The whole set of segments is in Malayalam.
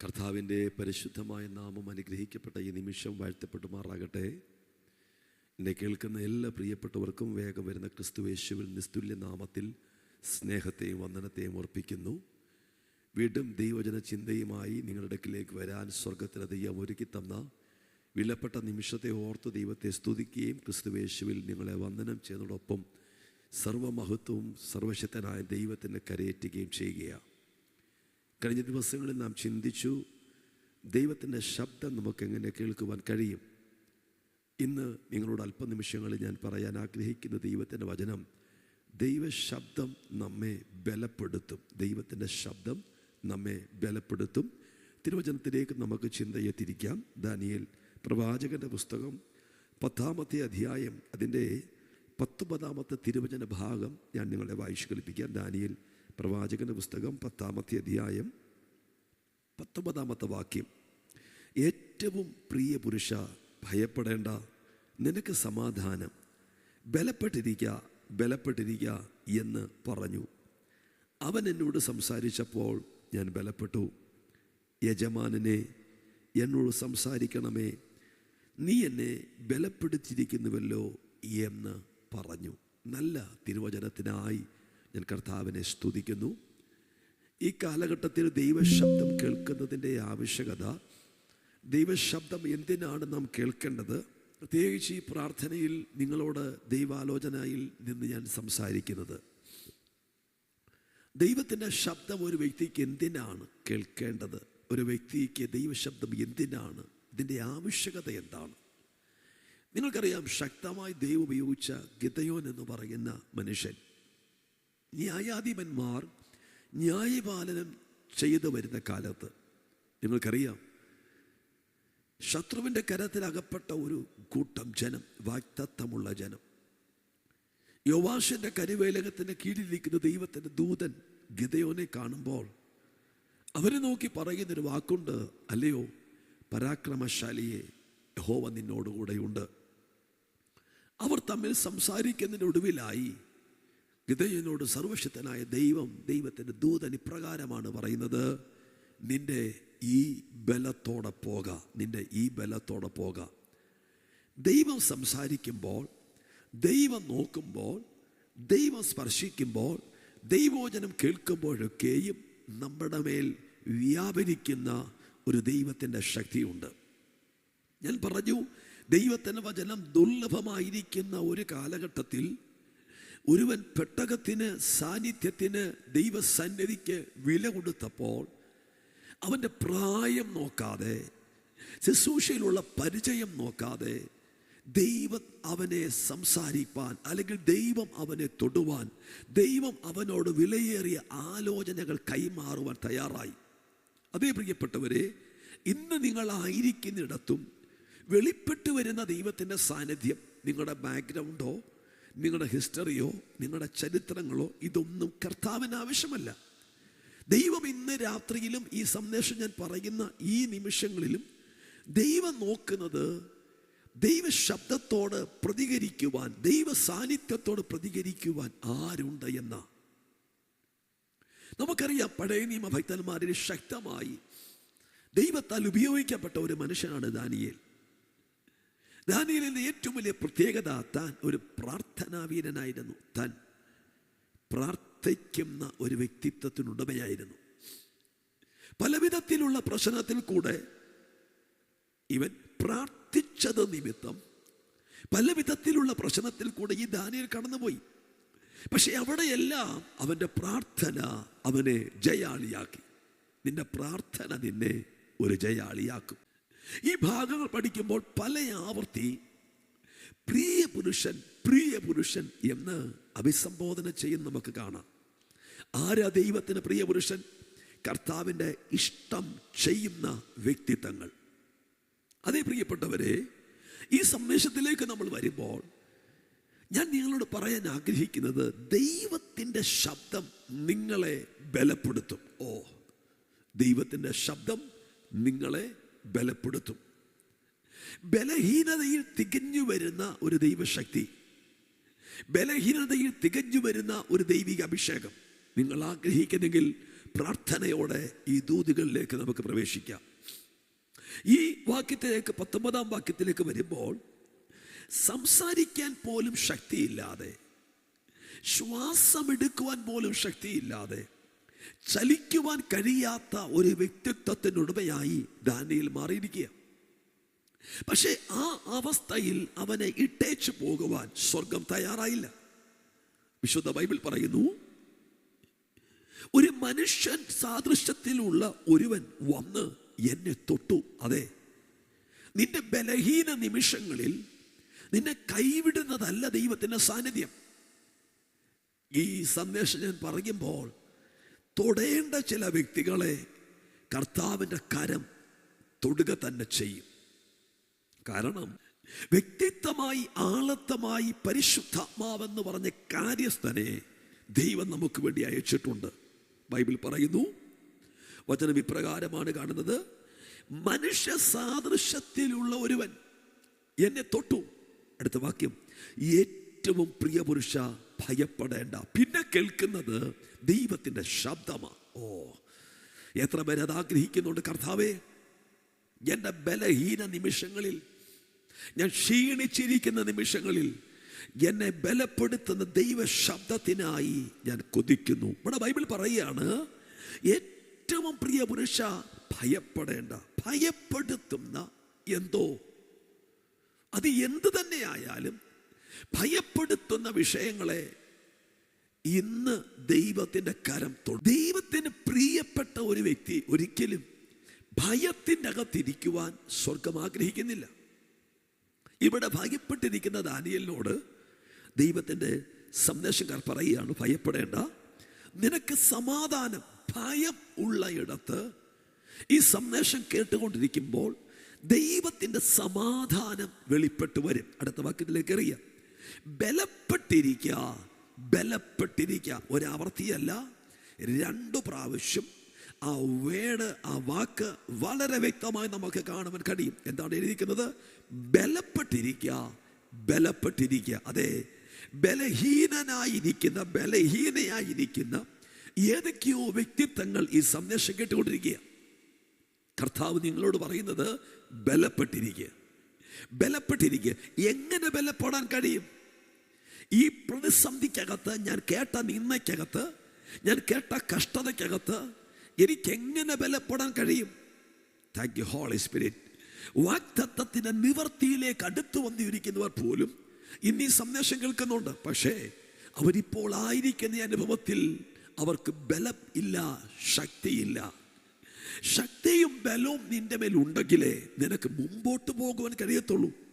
കർത്താവിന്റെ പരിശുദ്ധമായ നാമം അനുഗ്രഹിക്കപ്പെട്ട ഈ നിമിഷം വാഴ്ത്തപ്പെട്ടുമാറാകട്ടെ എന്നെ കേൾക്കുന്ന എല്ലാ പ്രിയപ്പെട്ടവർക്കും വേഗം വരുന്ന ക്രിസ്തുവേശുവിൽ നിസ്തുല്യ നാമത്തിൽ സ്നേഹത്തെയും വന്ദനത്തെയും അർപ്പിക്കുന്നു വീണ്ടും ദൈവജന ചിന്തയുമായി നിങ്ങളുടെ അടുക്കിലേക്ക് വരാൻ സ്വർഗത്തിന് ദൈവം ഒരുക്കി തന്ന വിലപ്പെട്ട നിമിഷത്തെ ഓർത്ത് ദൈവത്തെ സ്തുതിക്കുകയും ക്രിസ്തുവേശുവിൽ നിങ്ങളെ വന്ദനം ചെയ്യുന്നതോടൊപ്പം സർവമഹത്വവും സർവശക്തനായ ദൈവത്തിന് കരയേറ്റുകയും ചെയ്യുകയാണ്. കഴിഞ്ഞ ദിവസങ്ങളിൽ നാം ചിന്തിച്ചു ദൈവത്തിന്റെ ശബ്ദം നമുക്ക് എങ്ങനെ കേൾക്കുവാൻ കഴിയും? ഇന്ന് നിങ്ങളോട് അല്പനിമിഷങ്ങളിൽ ഞാൻ പറയാൻ ആഗ്രഹിക്കുന്ന ദൈവത്തിന്റെ വചനം ദൈവശബ്ദം നമ്മെ ബലപ്പെടുത്തും. ദൈവത്തിന്റെ ശബ്ദം നമ്മെ ബലപ്പെടുത്തും. തിരുവചനത്തിലേക്ക് നമുക്ക് ചിന്തയെ തിരിക്കാം ദാനിയേൽ പ്രവാചകന്റെ പുസ്തകം പത്താമത്തെ അധ്യായം അതിന്റെ പത്തൊമ്പതാമത്തെ തിരുവചന ഭാഗം ഞാൻ നിങ്ങളെ വായിച്ചു കേൾപ്പിക്കാം. ദാനിയേൽ പ്രവാചകന്റെ പുസ്തകം പത്താമത്തെ അധ്യായം പത്തൊമ്പതാമത്തെ വാക്യം. ഏറ്റവും പ്രിയ പുരുഷ ഭയപ്പെടേണ്ട. നിനക്ക് സമാധാനം. ബലപ്പെട്ടിരിക്കുക ബലപ്പെട്ടിരിക്കുക എന്ന് പറഞ്ഞു. അവൻ എന്നോട് സംസാരിച്ചപ്പോൾ ഞാൻ ബലപ്പെട്ടു. യജമാനനെ എന്നോട് സംസാരിക്കണമേ. നീ എന്നെ ബലപ്പെടുത്തിയിരിക്കുന്നുവല്ലോ എന്ന് പറഞ്ഞു. നല്ല തിരുവചനത്തിനായി ഞാൻ കർത്താവിനെ സ്തുതിക്കുന്നു. ഈ കാലഘട്ടത്തിൽ ദൈവശബ്ദം കേൾക്കുന്നതിന്റെ ആവശ്യകത ദൈവശബ്ദം എന്തിനാണ് നാം കേൾക്കേണ്ടത്? പ്രത്യേകിച്ച് ഈ പ്രാർത്ഥനയിൽ നിങ്ങളോട് ദൈവാലോചനയിൽ നിന്ന് ഞാൻ സംസാരിക്കുന്നത്. ദൈവത്തിന്റെ ശബ്ദം ഒരു വ്യക്തിക്ക് എന്തിനാണ് കേൾക്കേണ്ടത്? ഒരു വ്യക്തിക്ക് ദൈവശബ്ദം എന്തിനാണ്? ഇതിന്റെ ആവശ്യകത എന്താണ്? നിങ്ങൾക്കറിയാം ശക്തമായി ദൈവം ഉപയോഗിച്ച ഗിതയോൻ എന്ന് പറയുന്ന മനുഷ്യൻ ന്യായാധിപന്മാർ ന്യായപാലനം ചെയ്തു വരുന്ന കാലത്ത്. നിങ്ങൾക്കറിയാം ശത്രുവിന്റെ കരത്തിലകപ്പെട്ട ഒരു കൂട്ടം ജനം വാക്തത്വമുള്ള ജനം. യോവാഷിന്റെ കരുവേലകത്തിന്റെ കീഴിലിരിക്കുന്ന ദൈവത്തിന്റെ ദൂതൻ ഗിതയോനെ കാണുമ്പോൾ അവരെ നോക്കി പറയുന്നൊരു വാക്കുണ്ട് അല്ലയോ പരാക്രമശാലിയെ യഹോവ നിന്നോടുകൂടെയുണ്ട്. അവർ തമ്മിൽ സംസാരിക്കുന്നതിന് ഒടുവിലായി ഗിതയനോട് സർവശക്തനായ ദൈവം ദൈവത്തിന്റെ ദൂതൻ ഇപ്രകാരമാണ് പറയുന്നത് നിന്റെ ഈ ബലത്തോടെ പോക നിന്റെ ഈ ബലത്തോടെ പോക. ദൈവം സംസാരിക്കുമ്പോൾ ദൈവം നോക്കുമ്പോൾ ദൈവം സ്പർശിക്കുമ്പോൾ ദൈവോചനം കേൾക്കുമ്പോഴൊക്കെയും നമ്മുടെ മേൽ വ്യാപരിക്കുന്ന ഒരു ദൈവത്തിന്റെ ശക്തിയുണ്ട്. ഞാൻ പറഞ്ഞു ദൈവത്തിന്റെ വചനം ദുർലഭമായിരിക്കുന്ന ഒരു കാലഘട്ടത്തിൽ ഒരുവൻ പെട്ടകത്തിന് സാന്നിധ്യത്തിന് ദൈവസന്നിധിക്ക് വില കൊടുത്തപ്പോൾ അവന്റെ പ്രായം നോക്കാതെ ശുശ്രൂഷയിലുള്ള പരിചയം നോക്കാതെ ദൈവം അവനെ സംസാരിപ്പാൻ അല്ലെങ്കിൽ ദൈവം അവനെ തൊടുവാൻ ദൈവം അവനോട് വിലയേറിയ ആലോചനകൾ കൈമാറുവാൻ തയ്യാറായി. അതേ പ്രിയപ്പെട്ടവരെ ഇന്ന് നിങ്ങളായിരിക്കുന്നിടത്തും വെളിപ്പെട്ടു വരുന്ന ദൈവത്തിന്റെ സാന്നിധ്യം നിങ്ങളുടെ ബാക്ക്ഗ്രൗണ്ടോ നിങ്ങളുടെ ഹിസ്റ്ററിയോ നിങ്ങളുടെ ചരിത്രങ്ങളോ ഇതൊന്നും കർത്താവിന് ആവശ്യമല്ല. ദൈവം ഇന്ന് രാത്രിയിലും ഈ സന്ദേശം ഞാൻ പറയുന്ന ഈ നിമിഷങ്ങളിലും ദൈവം നോക്കുന്നത് ദൈവ ശബ്ദത്തോട് പ്രതികരിക്കുവാൻ ദൈവ സാന്നിധ്യത്തോട് പ്രതികരിക്കുവാൻ ആരുണ്ട് എന്ന. നമുക്കറിയാം പഴയ നിയമ ഭക്തന്മാരിൽ ശക്തമായി ദൈവത്താൽ ഉപയോഗിക്കപ്പെട്ട ഒരു മനുഷ്യനാണ് ദാനിയേൽ. ദാനിയേലിന്റെ ഏറ്റവും വലിയ പ്രത്യേകത താൻ ഒരു പ്രാർത്ഥനാവീരനായിരുന്നു. താൻ പ്രാർത്ഥിക്കുന്ന ഒരു വ്യക്തിത്വത്തിനുടമയായിരുന്നു. പലവിധത്തിലുള്ള പ്രശ്നത്തിൽ കൂടെ ഇവൻ പ്രാർത്ഥിച്ചത് നിമിത്തം പലവിധത്തിലുള്ള പ്രശ്നത്തിൽ കൂടെ ഈ ദാനിയൽ കടന്നുപോയി. പക്ഷെ അവിടെയെല്ലാം അവന്റെ പ്രാർത്ഥന അവനെ ജയാളിയാക്കി. നിന്റെ പ്രാർത്ഥന നിന്നെ ഒരു ജയാളിയാക്കും. ഈ ഭാഗങ്ങൾ പഠിക്കുമ്പോൾ പല ആവർത്തി പ്രിയ പുരുഷൻ പ്രിയ പുരുഷൻ എന്ന് അഭിസംബോധന ചെയ്യുന്ന നമുക്ക് കാണാം. ആരാ ദൈവത്തിന് പ്രിയ പുരുഷൻ? കർത്താവിന്റെ ഇഷ്ടം ചെയ്യുന്ന വ്യക്തിത്വങ്ങൾ. അതേ പ്രിയപ്പെട്ടവരെ ഈ സന്ദേശത്തിലേക്ക് നമ്മൾ വരുമ്പോൾ ഞാൻ നിങ്ങളോട് പറയാൻ ആഗ്രഹിക്കുന്നത് ദൈവത്തിന്റെ ശബ്ദം നിങ്ങളെ ബലപ്പെടുത്തും. ഓ ദൈവത്തിന്റെ ശബ്ദം നിങ്ങളെ ബലപ്പെടുത്തും. ബലഹീനതയിൽ തികഞ്ഞു വരുന്ന ഒരു ദൈവശക്തി. ബലഹീനതയിൽ തികഞ്ഞു വരുന്ന ഒരു ദൈവിക അഭിഷേകം. നിങ്ങൾ ആഗ്രഹിക്കുന്നെങ്കിൽ പ്രാർത്ഥനയോടെ ഈ ദൂതുകളിലേക്ക് നമുക്ക് പ്രവേശിക്കാം. ഈ വാക്യത്തിലേക്ക് പത്തൊമ്പതാം വാക്യത്തിലേക്ക് വരുമ്പോൾ സംസാരിക്കാൻ പോലും ശക്തിയില്ലാതെ ശ്വാസമെടുക്കുവാൻ പോലും ശക്തിയില്ലാതെ ചലിക്കുവാൻ കഴിയാത്ത ഒരു വ്യക്തിത്വത്തിനുടമയായി ദാനിയിൽ മാറിയിരിക്കുക പക്ഷേ ആ അവസ്ഥയിൽ അവനെ ഇട്ടേച്ചു പോകുവാൻ സ്വർഗം തയ്യാറായില്ല. വിശുദ്ധ ബൈബിൾ പറയുന്നു ഒരു മനുഷ്യൻ സാദൃശ്യത്തിലുള്ള ഒരുവൻ വന്ന് എന്നെ തൊട്ടു. അതെ നിന്റെ ബലഹീന നിമിഷങ്ങളിൽ നിന്നെ കൈവിടുന്നതല്ല ദൈവത്തിന്റെ സാന്നിധ്യം. ഈ സന്ദേശം ഞാൻ പറയുമ്പോൾ തൊടേണ്ട ചില വ്യക്തികളെ കർത്താവിന്റെ കരം തൊടുക തന്നെ ചെയ്യും. കാരണം വ്യക്തിത്വമായി ആളത്തമായി പരിശുദ്ധാത്മാവെന്ന് പറഞ്ഞ കാര്യസ്ഥനെ ദൈവം നമുക്ക് വേണ്ടി അയച്ചിട്ടുണ്ട്. ബൈബിൾ പറയുന്നു വചനം ഇപ്രകാരമാണ് കാണുന്നത് മനുഷ്യ സാദൃശ്യത്തിലുള്ള ഒരുവൻ എന്നെ തൊട്ടു. അടുത്ത വാക്യം ഏറ്റവും പ്രിയ പുരുഷ ഭയപ്പെടേണ്ട. പിന്നെ കേൾക്കുന്നത് ദൈവത്തിന്റെ ശബ്ദമാണ് ഓ എത്ര പേര് അത് ആഗ്രഹിക്കുന്നുണ്ട് കർത്താവേ? എന്റെ ബലഹീന നിമിഷങ്ങളിൽ ഞാൻ ക്ഷീണിച്ചിരിക്കുന്ന നിമിഷങ്ങളിൽ എന്നെ ബലപ്പെടുത്തുന്ന ദൈവ ശബ്ദത്തിനായി ഞാൻ കൊതിക്കുന്നു. ഇവിടെ ബൈബിൾ പറയുകയാണ് ഏറ്റവും പ്രിയ പുരുഷ ഭയപ്പെടേണ്ട ഭയപ്പെടുത്തുന്ന എന്തോ? അത് എന്ത് തന്നെ ആയാലും ഭയപ്പെടുത്തുന്ന വിഷയങ്ങളെ ഇന്ന് ദൈവത്തിന്റെ കരം തൊടും ദൈവത്തിന് പ്രിയപ്പെട്ട ഒരു വ്യക്തി ഒരിക്കലും ഭയത്തിന്റെ അകത്തിരിക്കുവാൻ സ്വർഗം ആഗ്രഹിക്കുന്നില്ല. ഇവിടെ ഭയപ്പെട്ടിരിക്കുന്ന ദാനിയലിനോട് ദൈവത്തിന്റെ സന്ദേശക്കാർ പറയുകയാണ് ഭയപ്പെടേണ്ട. നിനക്ക് സമാധാനം ഭയം ഉള്ള ഇടത്ത് ഈ സന്ദേശം കേട്ടുകൊണ്ടിരിക്കുമ്പോൾ ദൈവത്തിന്റെ സമാധാനം വെളിപ്പെട്ടു വരും. അടുത്ത വാക്യത്തിലേക്ക് എറിയാം. ബലപ്പെട്ടിരിക്കുക ബലപ്പെട്ടിരിക്കുക. ഒരാവർത്തിയല്ല രണ്ടു പ്രാവശ്യം ആ വേട് ആ വാക്ക് വളരെ വ്യക്തമായി നമുക്ക് കാണുവാൻ കഴിയും. എന്താണ് എഴുതിയിരിക്കുന്നത്? ബലപ്പെട്ടിരിക്കുക ബലപ്പെട്ടിരിക്കുക. അതെ ബലഹീനനായിരിക്കുന്ന ബലഹീനയായിരിക്കുന്ന ഏതൊക്കെയോ വ്യക്തിത്വങ്ങൾ ഈ സന്ദേശം കേട്ടുകൊണ്ടിരിക്കുക. കർത്താവ് നിങ്ങളോട് പറയുന്നത് ബലപ്പെട്ടിരിക്കുക ബലപ്പെട്ടിരിക്കുക. എങ്ങനെ ബലപ്പെടാൻ കഴിയും? ഈ പ്രതിസന്ധിക്കകത്ത് ഞാൻ കേട്ട നിന്നയ്ക്കകത്ത് ഞാൻ കേട്ട കഷ്ടതയ്ക്കകത്ത് എനിക്ക് എങ്ങനെ ബലപ്പെടാൻ കഴിയും? താങ്ക് യു ഹോളി സ്പിരിറ്റ് വാക്തത്വത്തിന്റെ നിവർത്തിയിലേക്ക് അടുത്തു വന്നിരിക്കുന്നവർ പോലും ഇന്ന് ഈ സന്ദേശം കേൾക്കുന്നുണ്ട്. പക്ഷേ അവരിപ്പോൾ ആയിരിക്കുന്ന അനുഭവത്തിൽ അവർക്ക് ബലം ഇല്ല ശക്തിയില്ല. ശക്തിയും ബലവും നിന്റെ മേൽ ഉണ്ടെങ്കിലേ നിനക്ക് മുമ്പോട്ട് പോകുവാൻ കഴിയത്തുള്ളൂ.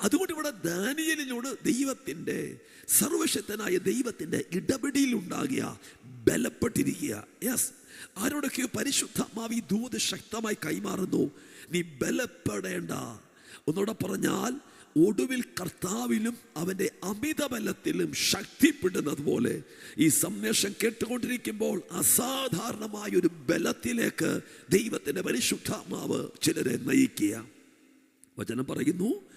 അതുകൊണ്ട് ഇവിടെ ദാനിയലിനോട് ദൈവത്തിന്റെ സർവശക്തനായ ദൈവത്തിന്റെ ഇടപെടിയിൽ ഉണ്ടാകിയ ബലപ്പെട്ടിരിക്കുക. യെസ് ആരോടൊക്കെയോ പരിശുദ്ധമാവി ദൂത് ശക്തമായി കൈമാറുന്നു. നീ ബലപ്പെടേണ്ട. ഒന്നുകൂടെ പറഞ്ഞാൽ ഒടുവിൽ കർത്താവിലും അവന്റെ അമിത ബലത്തിലും ശക്തിപ്പെടുന്നത് പോലെ ഈ സന്ദേശം കേട്ടുകൊണ്ടിരിക്കുമ്പോൾ അസാധാരണമായ ഒരു ബലത്തിലേക്ക് ദൈവത്തിന്റെ പരിശുദ്ധാത്മാവ് ചിലരെ നയിക്കുക. വചനം പറയുന്നു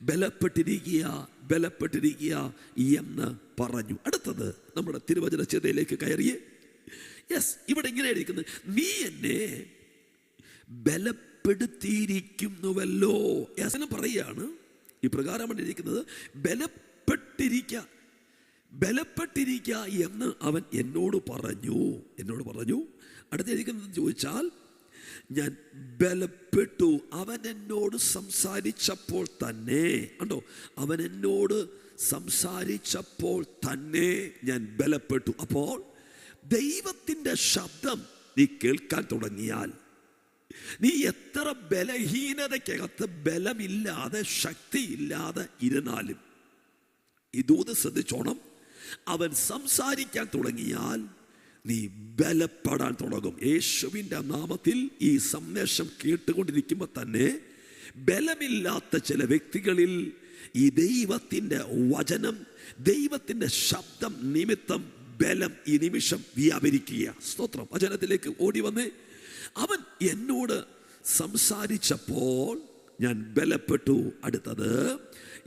ബലപ്പെട്ടിരിക്കുക ബലപ്പെട്ടിരിക്കുക എന്ന് പറഞ്ഞു. അടുത്തത് നമ്മുടെ തിരുവചന ചിതയിലേക്ക് കയറി യെസ് ഇവിടെ ഇങ്ങനെ ഇരിക്കുന്നത് നീ എന്നെ ബലപ്പെടുത്തിയിരിക്കുന്നുവല്ലോ. യെസ് പറയുകയാണ് ഇപ്രകാരമാണ് ഇരിക്കുന്നത് ബലപ്പെട്ടിരിക്ക ബലപ്പെട്ടിരിക്ക എന്ന് അവൻ എന്നോട് പറഞ്ഞു. എന്നോട് പറഞ്ഞു. അടുത്തിരിക്കുന്നത് ചോദിച്ചാൽ ഞാൻ ബലപ്പെട്ടു. അവൻ എന്നോട് സംസാരിച്ചപ്പോൾ തന്നെ കണ്ടോ? അവൻ എന്നോട് സംസാരിച്ചപ്പോൾ തന്നെ ഞാൻ ബലപ്പെട്ടു. അപ്പോൾ ദൈവത്തിന്റെ ശബ്ദം നീ കേൾക്കാൻ തുടങ്ങിയാൽ നീ എത്ര ബലഹീനതയ്ക്കകത്ത് ബലമില്ലാതെ ശക്തിയില്ലാതെ ഇരുന്നാലും ഇതൂത് ശ്രദ്ധിച്ചോണം അവൻ സംസാരിക്കാൻ തുടങ്ങിയാൽ നീ ബലപ്പെടാൻ തുടങ്ങും. യേശുവിന്റെ നാമത്തിൽ ഈ സന്ദേശം കേട്ടുകൊണ്ടിരിക്കുമ്പോൾ തന്നെ ബലമില്ലാത്ത ചില വ്യക്തികളിൽ ഈ ദൈവത്തിന്റെ വചനം ദൈവത്തിന്റെ ശബ്ദം നിമിത്തം ബലം ഈ നിമിഷം വ്യാപരിക്കുക സ്തോത്രം. വചനത്തിലേക്ക് ഓടി വന്ന് അവൻ എന്നോട് സംസാരിച്ചപ്പോൾ ഞാൻ ബലപ്പെട്ടു. അടുത്തത്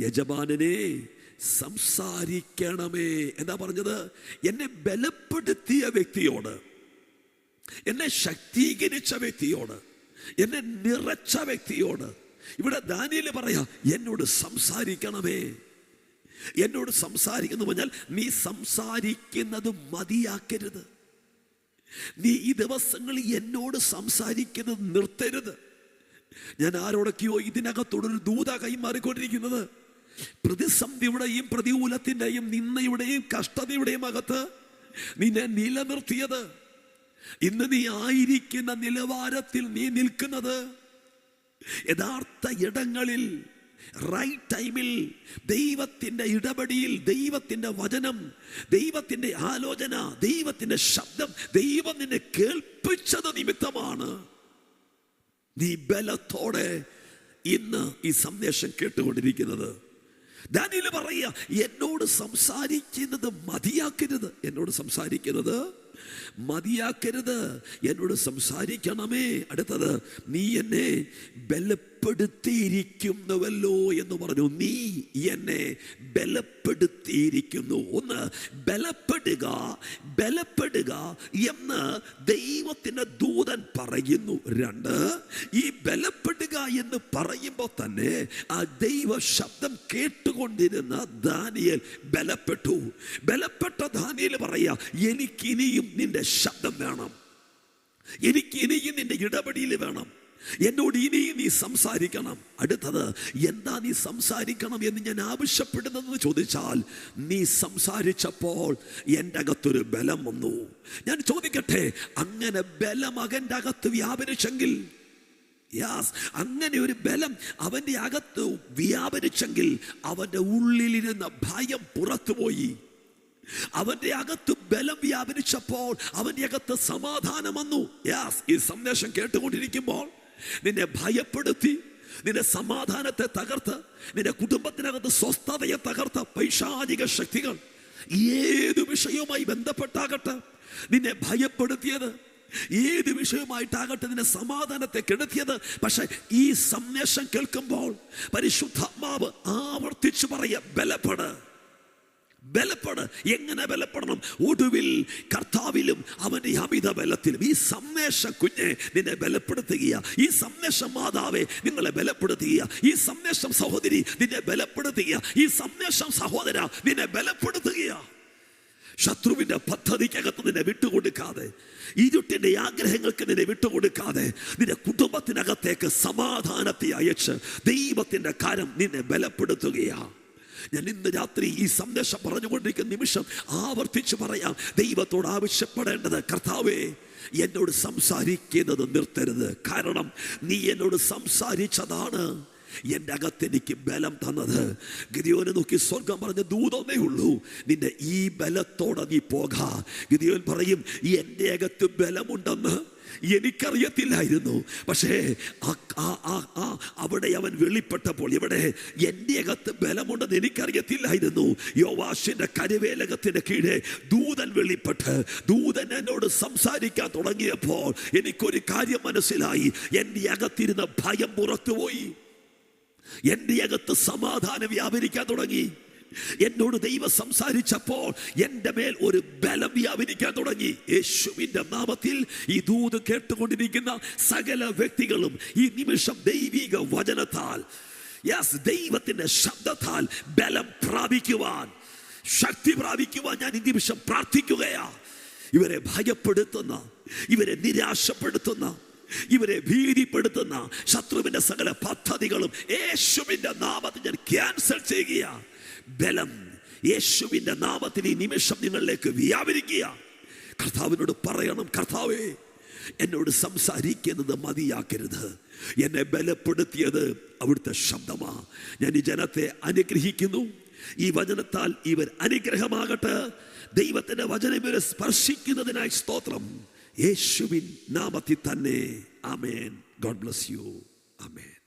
യജമാനനെ സംസാരിക്കണമേ. എന്താ പറഞ്ഞത്? എന്നെ ബലപ്പെടുത്തിയ വ്യക്തിയോട് എന്നെ ശക്തീകരിച്ച വ്യക്തിയോട് എന്നെ നിറച്ച വ്യക്തിയോട് ഇവിടെ ദാനിയിൽ പറയാ എന്നോട് സംസാരിക്കണമേ. എന്നോട് സംസാരിക്കുന്നു പറഞ്ഞാൽ നീ സംസാരിക്കുന്നത് മതിയാക്കരുത്. നീ ഈ ദിവസങ്ങളിൽ എന്നോട് സംസാരിക്കുന്നത് നിർത്തരുത്. ഞാൻ ആരോടൊക്കെയോ ഇതിനകത്തോടൊരു ദൂത കൈമാറിക്കൊണ്ടിരിക്കുന്നത് പ്രതിസന്ധിയുടെയും പ്രതികൂലത്തിന്റെയും നിന്നയുടെയും കഷ്ടതയുടെയും അകത്ത് നിന്നെ നിലനിർത്തിയത്. ഇന്ന് നീ ആയിരിക്കുന്ന നിലവാരത്തിൽ നീ നിൽക്കുന്നത്. യഥാർത്ഥ ഇടങ്ങളിൽ റൈറ്റ് ടൈമിൽ ദൈവത്തിന്റെ ഇടപെടിയിൽ ദൈവത്തിന്റെ വചനം ദൈവത്തിന്റെ ആലോചന ദൈവത്തിന്റെ ശബ്ദം ദൈവം നിന്നെ കേൾപ്പിച്ചത് നിമിത്തമാണ്. നീ ബലത്തോടെ ഇന്ന് ഈ സന്ദേശം കേട്ടുകൊണ്ടിരിക്കുന്നത്. ദാനിയൽ പറയുക എന്നോട് സംസാരിക്കുന്നത് മതിയാക്കരുത്. എന്നോട് സംസാരിക്കുന്നത് മതിയാക്കരുത്. എന്നോട് സംസാരിക്കണമേ. അടുത്തത് നീ എന്നെ ബലപ്പെടുത്തിയിരിക്കുന്നുവല്ലോ എന്ന് പറഞ്ഞു. നീ എന്നെ ബലപ്പെടുത്തിയിരിക്കുന്നു. ഒന്ന് ബലപ്പെടുക ബലപ്പെടുക എന്ന് ദൈവത്തിന്റെ ദൂതൻ പറയുന്നു. രണ്ട് ഈ ബലപ്പെടുക എന്ന് പറയുമ്പോൾ തന്നെ ആ ദൈവ ശബ്ദം കേട്ടുകൊണ്ടിരുന്ന ദാനിയൽ ബലപ്പെട്ടു. ബലപ്പെട്ട ദാനിയൽ പറയാ എനിക്കിനിയും നിന്റെ ശബ്ദം വേണം. എനിക്ക് ഇനിയും നിന്റെ ഇടപെടിയിൽ വേണം. എന്നോട് ഇനിയും നീ സംസാരിക്കണം. അടുത്തത് എന്താ നീ സംസാരിക്കണം എന്ന് ഞാൻ ആവശ്യപ്പെടുന്നതെന്ന് ചോദിച്ചാൽ നീ സംസാരിച്ചപ്പോൾ എന്റെ അകത്തൊരു ബലം വന്നു. ഞാൻ ചോദിക്കട്ടെ അങ്ങനെ ബലം അകന്റെ അകത്ത് വ്യാപരിച്ചെങ്കിൽ? യാസ് അങ്ങനെ ഒരു ബലം അവന്റെ അകത്ത് വ്യാപരിച്ചെങ്കിൽ അവന്റെ ഉള്ളിലിരുന്ന ഭയം പുറത്തുപോയി. അവന്റെ അകത്ത് ബലം വ്യാപരിച്ചപ്പോൾ അവന്റെ അകത്ത് സമാധാനം വന്നു. യാസ് ഈ സന്ദേശം കേട്ടുകൊണ്ടിരിക്കുമ്പോൾ നിന്നെ ഭയപ്പെടുത്തി നിന്റെ സമാധാനത്തെ തകർത്ത് നിന്റെ കുടുംബത്തിനകത്ത് സ്വസ്ഥതയെ തകർത്ത പൈശാചിക ശക്തികൾ ഏത് വിഷയവുമായി ബന്ധപ്പെട്ടാകട്ടെ നിന്നെ ഭയപ്പെടുത്തിയത് ഏത് വിഷയമായിട്ടാകട്ടെ നിന്റെ സമാധാനത്തെ കെടുത്തിയത്. പക്ഷെ ഈ സന്ദേശം കേൾക്കുമ്പോൾ പരിശുദ്ധാത്മാവ് ആവർത്തിച്ചു പറയ ബലപ്പെട്. ബലപ്പെട്. എങ്ങനെ ബലപ്പെടണം? ഒടുവിൽ കർത്താവിലും അവന്റെ അമിത ബലത്തിലും ഈ സന്ദേശ കുഞ്ഞെ നിന്നെ ബലപ്പെടുത്തുക ഈ സന്ദേശം മാതാവെ നിങ്ങളെ ബലപ്പെടുത്തുക ഈ സന്ദേശം സഹോദരി നിന്നെ ബലപ്പെടുത്തുക ഈ സന്ദേശം സഹോദര നിന്നെ ബലപ്പെടുത്തുക ശത്രുവിന്റെ പദ്ധതിക്കകത്ത് നിന്നെ വിട്ടുകൊടുക്കാതെ ഇരുട്ടിന്റെ ആഗ്രഹങ്ങൾക്ക് നിന്നെ വിട്ടുകൊടുക്കാതെ നിന്റെ കുടുംബത്തിനകത്തേക്ക് സമാധാനത്തെ അയച്ച് ദൈവത്തിന്റെ കാര്യം നിന്നെ ബലപ്പെടുത്തുകയാണ് ഞാൻ ഇന്ന് രാത്രി ഈ സന്ദേശം പറഞ്ഞുകൊണ്ടിരിക്കുന്ന നിമിഷം ആവർത്തിച്ച് പറയാം. ദൈവത്തോട് ആവശ്യപ്പെടേണ്ടത് കർത്താവേ എന്നോട് സംസാരിക്കുന്നത് നിർത്തരുത്. കാരണം നീ എന്നോട് സംസാരിച്ചതാണ് എന്റെ അകത്ത് എനിക്ക് ബലം തന്നത്. ഗിരിയോനെ നോക്കി സ്വർഗം പറഞ്ഞ ദൂതമേ ഉള്ളൂ. നിന്റെ ഈ ബലത്തോടെ നീ പോക. ഗിരിയോൻ പറയും എന്റെ അകത്ത് ബലമുണ്ടെന്ന്. എനിക്കറിയത്തില്ലായിരുന്നു. പക്ഷേ അവിടെ അവൻ വെളിപ്പെട്ടപ്പോൾ ഇവിടെ എന്റെ അകത്ത് ബലമുണ്ടെന്ന് എനിക്കറിയത്തില്ലായിരുന്നു. യോവാഷിന്റെ കരുവേലകത്തിന്റെ കീഴേ ദൂതൻ വെളിപ്പെട്ട് ദൂതൻ എന്നോട് സംസാരിക്കാൻ തുടങ്ങിയപ്പോൾ എനിക്കൊരു കാര്യം മനസ്സിലായി. എന്റെ അകത്തിരുന്ന ഭയം പുറത്തുപോയി. എന്റെ അകത്ത് സമാധാനം വ്യാപരിക്കാൻ തുടങ്ങി. എന്നോട് ദൈവം സംസാരിച്ചപ്പോൾ എന്റെ മേൽ ഒരു ബലം വ്യാപരിക്കാൻ തുടങ്ങി. യേശുവിന്റെ നാമത്തിൽ ഈ ദൂത് കേട്ടുകൊണ്ടിരിക്കുന്ന സകല വ്യക്തികളും ഈ നിമിഷം ദൈവിക വചനത്താൽ യെസ് ദൈവത്തിന്റെ ശബ്ദത്താൽ ബലം പ്രാപിക്കുവാൻ ശക്തി പ്രാപിക്കുവാൻ ഞാൻ ഈ നിമിഷം പ്രാർത്ഥിക്കുകയാ. ഇവരെ ഭയപ്പെടുത്തുന്ന ഇവരെ നിരാശപ്പെടുത്തുന്ന ഇവരെ ഭീതിപ്പെടുത്തുന്ന ശത്രുവിന്റെ സകല പദ്ധതികളും യേശുവിന്റെ നാമത്തിൽ ഞാൻ ക്യാൻസൽ ചെയ്യുക ബലം. യേശുവിന്റെ നാമത്തിൽ ഈ നിമിഷം നിങ്ങളിലേക്ക് വ്യാപരിക്കുക. കർത്താവിനോട് പറയണം കർത്താവേ എന്നോട് സംസാരിക്കുന്നത് മതിയാക്കരുത്. എന്നെ ബലപ്പെടുത്തിയത് അവിടുത്തെ ശബ്ദമാ. ഞാൻ ഈ ജനത്തെ അനുഗ്രഹിക്കുന്നു. ഈ വചനത്താൽ ഇവർ അനുഗ്രഹമാകട്ടെ. ദൈവത്തിന്റെ വചനം ഇവരെ സ്പർശിക്കുന്നതിനായി സ്തോത്രം. യേശുവിൻ നാമത്തിൽ തന്നെ. ആമേൻ. God bless you. ആമേൻ.